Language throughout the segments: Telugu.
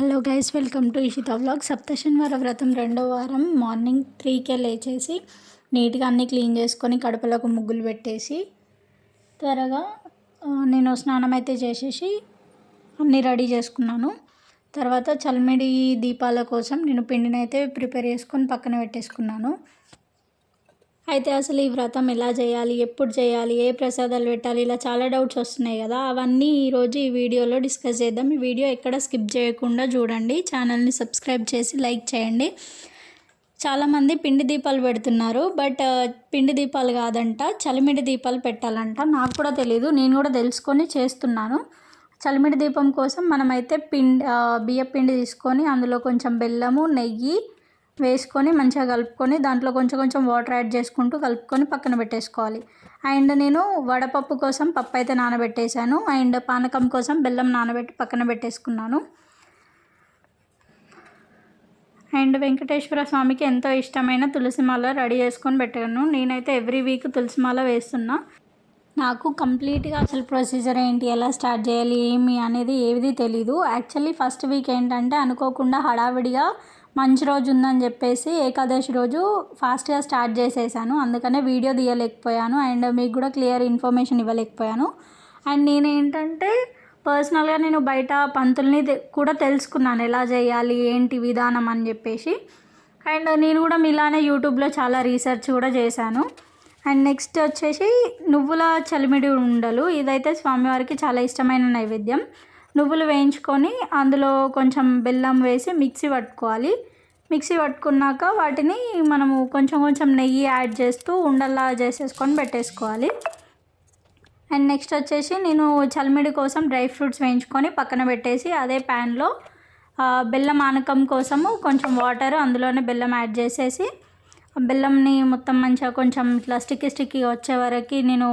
Hello guys welcome to Ishita vlog సప్తశనివార వ్రతం రెండో వారం మార్నింగ్ త్రీకే లేచేసి నీట్గా అన్నీ క్లీన్ చేసుకొని కడపలకు ముగ్గులు పెట్టేసి త్వరగా నేను స్నానం అయితే చేసేసి అన్నీ రెడీ చేసుకున్నాను. తర్వాత చల్మిడి దీపాల కోసం నేను పిండిని అయితే ప్రిపేర్ చేసుకొని పక్కన పెట్టేసుకున్నాను. అయితే అసలు ఈ వ్రతం ఎలా చేయాలి? ఎప్పుడు చేయాలి? ఏ ప్రసాదాలు పెట్టాలి? ఇలా చాలా డౌట్స్ వస్తున్నాయి కదా. అవన్నీ ఈరోజు ఈ వీడియోలో డిస్కస్ చేద్దాం. ఈ వీడియో ఎక్కడ స్కిప్ చేయకుండా చూడండి. ఛానల్ని సబ్స్క్రైబ్ చేసి లైక్ చేయండి. చాలామంది పిండి దీపాలు పెడుతున్నారు. బట్ పిండి దీపాలు కాదంట చలిమిడి దీపాలు పెట్టాలంట. నాకు కూడా తెలియదు నేను కూడా తెలుసుకొని చేస్తున్నాను. చలిమిడి దీపం కోసం మనమైతే పిండి బియ్య పిండి తీసుకొని అందులో కొంచెం బెల్లము నెయ్యి వేసుకొని మంచిగా కలుపుకొని దాంట్లో కొంచెం కొంచెం వాటర్ యాడ్ చేసుకుంటూ కలుపుకొని పక్కన పెట్టేసుకోవాలి. అండ్ నేను వడపప్పు కోసం పప్పు అయితే నానబెట్టేశాను. అండ్ పానకం కోసం బెల్లం నానబెట్టి పక్కన పెట్టేసుకున్నాను. అండ్ వెంకటేశ్వర స్వామికి ఎంతో ఇష్టమైన తులసిమాల రెడీ చేసుకొని పెట్టాను. నేనైతే ఎవ్రీ వీక్ తులసిమాల వేస్తున్నా. నాకు కంప్లీట్గా అసలు ప్రొసీజర్ ఏంటి ఎలా స్టార్ట్ చేయాలి ఏమి అనేది ఏది తెలీదు. యాక్చువల్లీ ఫస్ట్ వీక్ ఏంటంటే అనుకోకుండా హడావిడిగా మంచి రోజు ఉందని చెప్పేసి ఏకాదశి రోజు ఫాస్ట్గా స్టార్ట్ చేసేసాను. అందుకనే వీడియో తీయలేకపోయాను. అండ్ మీకు కూడా క్లియర్ ఇన్ఫర్మేషన్ ఇవ్వలేకపోయాను. అండ్ నేనేంటంటే పర్సనల్గా నేను బయట పంతుల్ని కూడా తెలుసుకున్నాను. ఎలా చేయాలి ఏంటి విధానం అని చెప్పేసి. అండ్ నేను కూడా మీలానే యూట్యూబ్లో చాలా రీసెర్చ్ కూడా చేశాను. అండ్ నెక్స్ట్ వచ్చేసి నువ్వుల చలిమిడి ఉండలు. ఇదైతే స్వామివారికి చాలా ఇష్టమైన నైవేద్యం. నువ్వులు వేయించుకొని అందులో కొంచెం బెల్లం వేసి మిక్సీ పట్టుకోవాలి. మిక్సీ పట్టుకున్నాక వాటిని మనము కొంచెం కొంచెం నెయ్యి యాడ్ చేస్తూ ఉండల్లా చేసేసుకొని పెట్టేసుకోవాలి. అండ్ నెక్స్ట్ వచ్చేసి నేను చల్మిడి కోసం డ్రై ఫ్రూట్స్ వేయించుకొని పక్కన పెట్టేసి అదే ప్యాన్లో బెల్లం ఆనకం కోసము కొంచెం వాటర్ అందులోనే బెల్లం యాడ్ చేసేసి బెల్లంని మొత్తం మంచిగా కొంచెం ఇట్లా స్టిక్కీ స్టిక్కీ వచ్చే వరకు నేను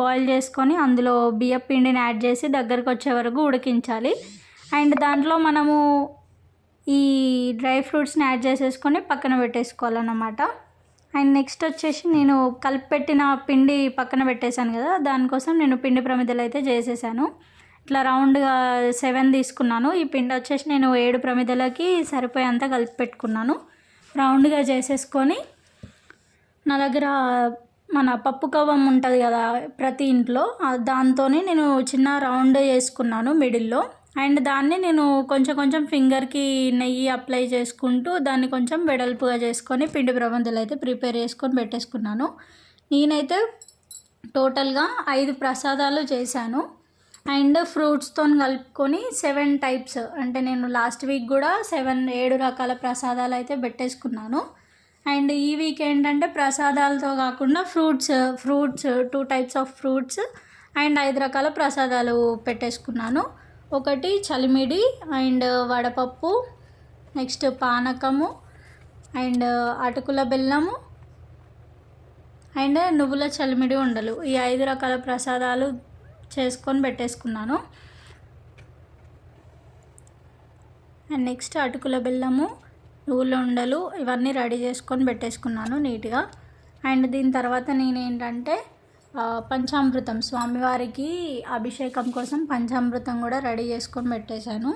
బాయిల్ చేసుకొని అందులో బియ్యం పిండిని యాడ్ చేసి దగ్గరకు వచ్చే వరకు ఉడికించాలి. అండ్ దాంట్లో మనము ఈ డ్రై ఫ్రూట్స్ని యాడ్ చేసేసుకొని పక్కన పెట్టేసుకోవాలన్నమాట. అండ్ నెక్స్ట్ వచ్చేసి నేను కలిపెట్టిన పిండి పక్కన పెట్టేశాను కదా దానికోసం నేను పిండి ప్రమిదలు అయితే చేసేసాను. ఇట్లా రౌండ్గా సెవెన్ తీసుకున్నాను. ఈ పిండి వచ్చేసి నేను ఏడు ప్రమిదలకి సరిపోయేంత కలిపి పెట్టుకున్నాను రౌండ్గా చేసేసుకొని నా దగ్గర మన పప్పు కవ్వం ఉంటుంది కదా ప్రతి ఇంట్లో దాంతోనే నేను చిన్న రౌండ్ చేసుకున్నాను మిడిల్లో. అండ్ దాన్ని నేను కొంచెం కొంచెం ఫింగర్కి నెయ్యి అప్లై చేసుకుంటూ దాన్ని కొంచెం వెడల్పుగా చేసుకొని పిండి ప్రబంధాలు అయితే ప్రిపేర్ చేసుకొని పెట్టేసుకున్నాను. నేనైతే టోటల్గా ఐదు ప్రసాదాలు చేశాను. అండ్ ఫ్రూట్స్తో కలుపుకొని సెవెన్ టైప్స్ అంటే నేను లాస్ట్ వీక్ కూడా సెవెన్ ఏడు రకాల ప్రసాదాలు అయితే పెట్టేసుకున్నాను. అండ్ ఈ వీక్ ఏంటంటే ప్రసాదాలతో కాకుండా fruits fruits two types of fruits and ఐదు రకాల ప్రసాదాలు పెట్టేసుకున్నాను. ఒకటి చలిమిడి అండ్ వడపప్పు నెక్స్ట్ పానకము అండ్ అటుకుల బెల్లము అండ్ నువ్వుల చలిమిడి ఉండలు. ఈ ఐదు రకాల ప్రసాదాలు చేసుకొని పెట్టేసుకున్నాను. అండ్ నెక్స్ట్ అటుకుల బెల్లము నువ్వుల ఉండలు ఇవన్నీ రెడీ చేసుకొని పెట్టేసుకున్నాను నీట్గా. అండ్ దీని తర్వాత నేనేంటంటే పంచామృతం. స్వామివారికి అభిషేకం కోసం పంచామృతం కూడా రెడీ చేసుకొని పెట్టేశాను.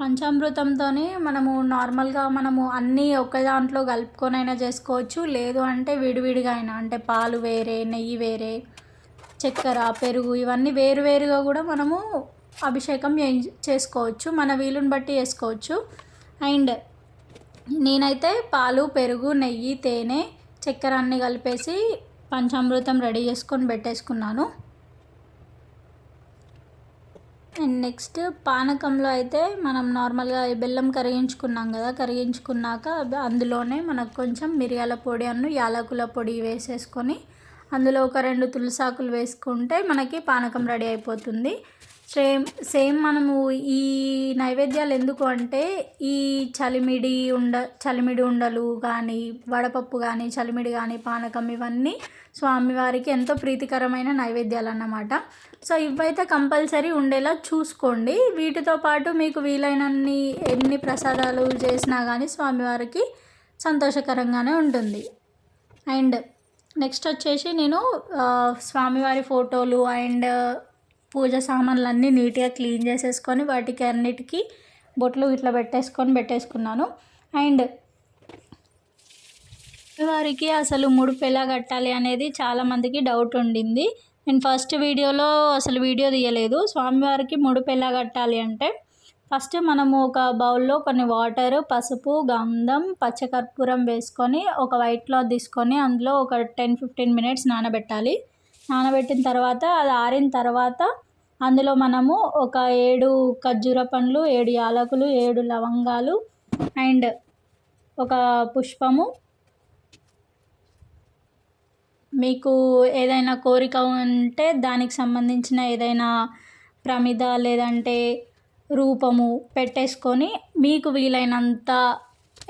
పంచామృతంతోనే మనము నార్మల్గా మనము అన్నీ ఒక దాంట్లో కలుపుకొనైనా చేసుకోవచ్చు. లేదు అంటే విడివిడిగా అయినా అంటే పాలు వేరే నెయ్యి వేరే చక్కెర పెరుగు ఇవన్నీ వేరువేరుగా కూడా మనము అభిషేకం చేసుకోవచ్చు. మన వీలుని బట్టి చేసుకోవచ్చు. అండ్ నేనైతే పాలు పెరుగు నెయ్యి తేనె చక్కెర అన్నీ కలిపేసి పంచామృతం రెడీ చేసుకొని పెట్టేసుకున్నాను. అండ్ నెక్స్ట్ పానకంలో అయితే మనం నార్మల్గా బెల్లం కరిగించుకున్నాం కదా కరిగించుకున్నాక అందులోనే మనకు కొంచెం మిరియాల పొడి అన్ను యాలకుల పొడి వేసేసుకొని అందులో ఒక రెండు తులసాకులు వేసుకుంటే మనకి పానకం రెడీ అయిపోతుంది. సేమ్ సేమ్ మనము ఈ నైవేద్యాలు ఎందుకు అంటే ఈ చలిమిడి ఉండ చలిమిడి ఉండలు కానీ వడపప్పు కానీ చలిమిడి కానీ పానకం ఇవన్నీ స్వామివారికి ఎంతో ప్రీతికరమైన నైవేద్యాలు అన్నమాట సో ఇవైతే కంపల్సరీ ఉండేలా చూసుకోండి. వీటితో పాటు మీకు వీలైనన్ని ఎన్ని ప్రసాదాలు చేసినా కానీ స్వామివారికి సంతోషకరంగానే ఉంటుంది. అండ్ నెక్స్ట్ వచ్చేసి నేను స్వామివారి ఫోటోలు అండ్ పూజ సామాన్లు అన్నీ నీట్గా క్లీన్ చేసేసుకొని వాటికి అన్నిటికీ బొట్లు ఇట్లా పెట్టేసుకొని పెట్టేసుకున్నాను. అండ్ వారికి అసలు ముడుపు ఎలా కట్టాలి అనేది చాలామందికి డౌట్ ఉండింది. నేను ఫస్ట్ వీడియోలో అసలు వీడియో తీయలేదు. స్వామివారికి ముడుపు ఎలా కట్టాలి అంటే ఫస్ట్ మనము ఒక బౌల్లో కొన్ని వాటర్ పసుపు గంధం పచ్చకర్పూరం వేసుకొని ఒక వైట్ క్లాత్ తీసుకొని అందులో ఒక టెన్ ఫిఫ్టీన్ మినిట్స్ నానబెట్టాలి. నానబెట్టిన తర్వాత అది ఆరిన తర్వాత అందులో మనము ఒక ఏడు ఖర్జూర పండ్లు ఏడు యాలకులు ఏడు లవంగాలు అండ్ ఒక పుష్పము. మీకు ఏదైనా కోరిక ఉంటే దానికి సంబంధించిన ఏదైనా ప్రమిద లేదంటే రూపము పెట్టేసుకొని మీకు వీలైనంత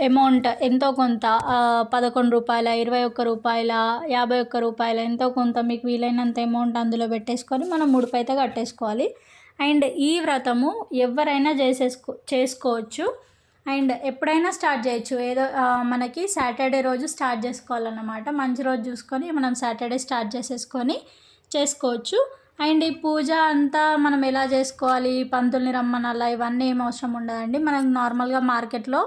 అమౌంట్ ఎంతో కొంత పదకొండు రూపాయల ఇరవై ఒక్క రూపాయల యాభై ఒక్క రూపాయల ఎంతో కొంత మీకు వీలైనంత అమౌంట్ అందులో పెట్టేసుకొని మనం ముడుపు అయితే కట్టేసుకోవాలి. అండ్ ఈ వ్రతము ఎవరైనా చేసేసుకో చేసుకోవచ్చు. అండ్ ఎప్పుడైనా స్టార్ట్ చేయొచ్చు. ఏదో మనకి సాటర్డే రోజు స్టార్ట్ చేసుకోవాలన్నమాట. మంచి రోజు చూసుకొని మనం సాటర్డే స్టార్ట్ చేసేసుకొని చేసుకోవచ్చు. అండ్ ఈ పూజ అంతా మనం ఎలా చేసుకోవాలి పంతుల్ని రమ్మనాలా ఇవన్నీ ఏం అవసరం ఉండదండి. మనకు నార్మల్గా మార్కెట్లో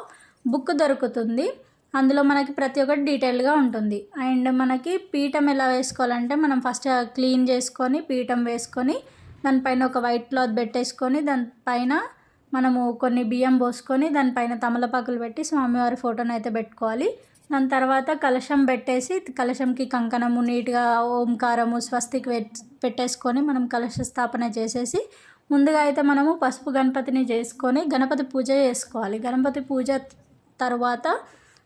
బుక్ దొరుకుతుంది. అందులో మనకి ప్రతి ఒక్కటి డీటెయిల్గా ఉంటుంది. అండ్ మనకి పీఠం ఎలా వేసుకోవాలంటే మనం ఫస్ట్ క్లీన్ చేసుకొని పీఠం వేసుకొని దానిపైన ఒక వైట్ క్లాత్ పెట్టేసుకొని దానిపైన మనము కొన్ని బియ్యం పోసుకొని దానిపైన తమలపాకులు పెట్టి స్వామివారి ఫోటోని అయితే పెట్టుకోవాలి. దాని తర్వాత కలశం పెట్టేసి కలశంకి కంకణము నీట్గా ఓంకారము స్వస్తికి పెట్టేసుకొని మనం కలశ స్థాపన చేసేసి ముందుగా అయితే మనము పసుపు గణపతిని చేసుకొని గణపతి పూజ చేసుకోవాలి. గణపతి పూజ తర్వాత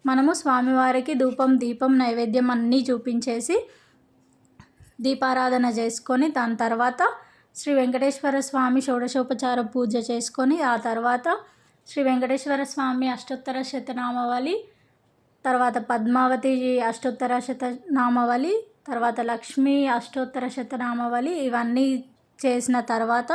మనము స్వామివారికి ధూపం దీపం నైవేద్యం అన్నీ చూపించేసి దీపారాధన చేసుకొని దాని తర్వాత శ్రీ వెంకటేశ్వర స్వామి షోడశోపచార పూజ చేసుకొని ఆ తర్వాత శ్రీ వెంకటేశ్వర స్వామి అష్టోత్తర శతనామావళి తర్వాత పద్మావతి అష్టోత్తర శతనామావళి తర్వాత లక్ష్మీ అష్టోత్తర శతనామావళి ఇవన్నీ చేసిన తర్వాత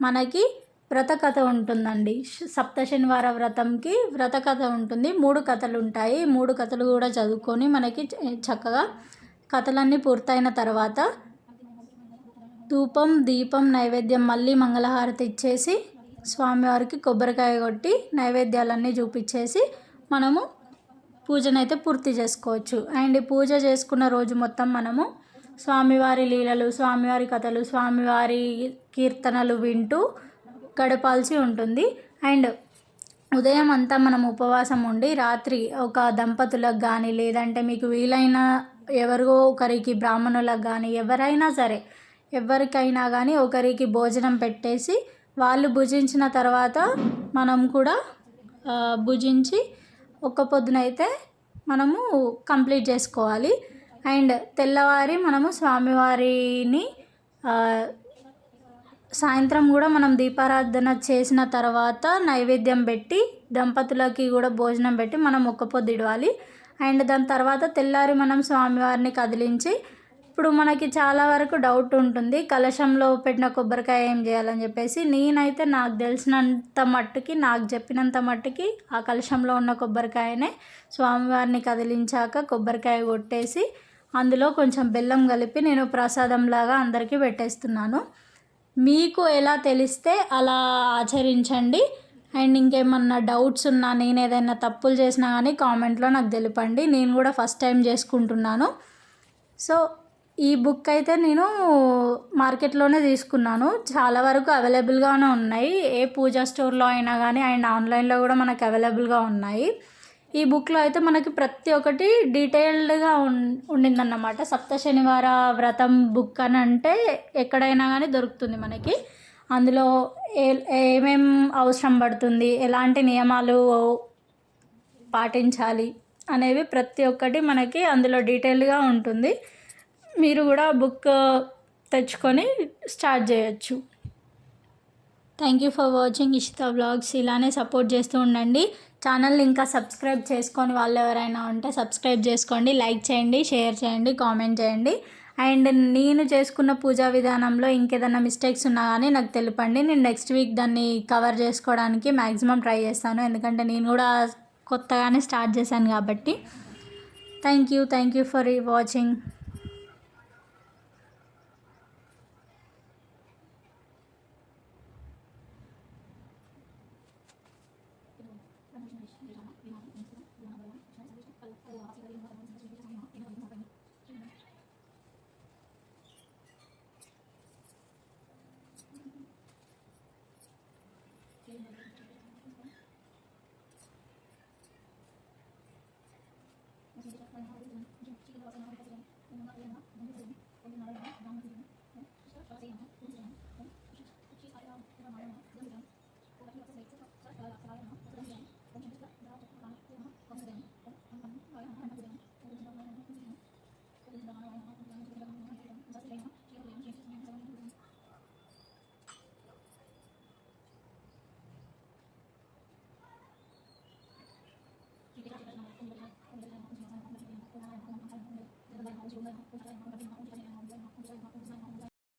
మనకి వ్రతకథ ఉంటుందండి. సప్త శనివార వ్రతంకి వ్రతకథ ఉంటుంది. మూడు కథలు ఉంటాయి. మూడు కథలు కూడా చదువుకొని మనకి చక్కగా కథలన్నీ పూర్తయిన తర్వాత ధూపం దీపం నైవేద్యం మళ్ళీ మంగళహారతి ఇచ్చేసి స్వామివారికి కొబ్బరికాయ కొట్టి నైవేద్యాలన్నీ చూపించేసి మనము పూజనైతే పూర్తి చేసుకోవచ్చు. అండ్ పూజ చేసుకున్న రోజు మొత్తం మనము స్వామివారి లీలలు స్వామివారి కథలు స్వామివారి కీర్తనలు వింటూ గడపాల్సి ఉంటుంది. అండ్ ఉదయం అంతా మనం ఉపవాసం ఉండి రాత్రి ఒక దంపతులకు కానీ లేదంటే మీకు వీలైన ఎవరికో ఒకరికి బ్రాహ్మణులకు కానీ ఎవరైనా సరే ఎవరికైనా కానీ ఒకరికి భోజనం పెట్టేసి వాళ్ళు భుజించిన తర్వాత మనం కూడా భుజించి ఒక్క పొద్దునైతే మనము కంప్లీట్ చేసుకోవాలి. అండ్ తెల్లవారి మనము స్వామివారిని సాయంత్రం కూడా మనం దీపారాధన చేసిన తర్వాత నైవేద్యం పెట్టి దంపతులకి కూడా భోజనం పెట్టి మనం ఒక్క పొద్దు అండ్ దాని తర్వాత తెల్లారి మనం స్వామివారిని కదిలించి ఇప్పుడు మనకి చాలా వరకు డౌట్ ఉంటుంది కలశంలో పెట్టిన కొబ్బరికాయ ఏం చేయాలని చెప్పేసి. నేనైతే నాకు తెలిసినంత మట్టుకి నాకు చెప్పినంత మట్టుకి ఆ కలశంలో ఉన్న కొబ్బరికాయనే స్వామివారిని కదిలించాక కొబ్బరికాయ కొట్టేసి అందులో కొంచెం బెల్లం కలిపి నేను ప్రసాదంలాగా అందరికీ పెట్టేస్తున్నాను. మీకు ఎలా తెలిస్తే అలా ఆచరించండి. అండ్ ఇంకేమన్నా డౌట్స్ ఉన్నా నేను ఏదైనా తప్పులు చేసినా కానీ కామెంట్లో నాకు తెలిపండి. నేను కూడా ఫస్ట్ టైం చేసుకుంటున్నాను. సో ఈ బుక్ అయితే నేను మార్కెట్లోనే తీసుకున్నాను. చాలా వరకు అవైలబుల్గానే ఉన్నాయి. ఏ పూజా స్టోర్లో అయినా కానీ అండ్ ఆన్లైన్లో కూడా మనకు అవైలబుల్గా ఉన్నాయి. ఈ బుక్లో అయితే మనకి ప్రతి ఒక్కటి డీటెయిల్డ్గా ఉం ఉండిందన్నమాట. సప్త శనివార వ్రతం బుక్ అని అంటే ఎక్కడైనా కానీ దొరుకుతుంది మనకి. అందులో ఏ ఏమేం అవసరం పడుతుంది ఎలాంటి నియమాలు పాటించాలి అనేవి ప్రతి ఒక్కటి మనకి అందులో డీటెయిల్గా ఉంటుంది. మీరు కూడా బుక్ తెచ్చుకొని స్టార్ట్ చేయొచ్చు. Thank you for watching Ishita blogs ఇలానే సపోర్ట్ చేస్తూ ఉండండి. ఛానల్ని ఇంకా సబ్స్క్రైబ్ చేసుకొని వాళ్ళు ఎవరైనా ఉంటే సబ్స్క్రైబ్ చేసుకోండి లైక్ చేయండి షేర్ చేయండి కామెంట్ చేయండి. అండ్ నేను చేసుకున్న పూజా విధానంలో ఇంకేదైనా మిస్టేక్స్ ఉన్నా కానీ నాకు తెలుపండి. నేను నెక్స్ట్ వీక్ దాన్ని కవర్ చేసుకోవడానికి మ్యాక్సిమం ట్రై చేస్తాను. ఎందుకంటే నేను కూడా కొత్తగానే స్టార్ట్ చేశాను కాబట్టి. Thank you thank you for watching. Mình không.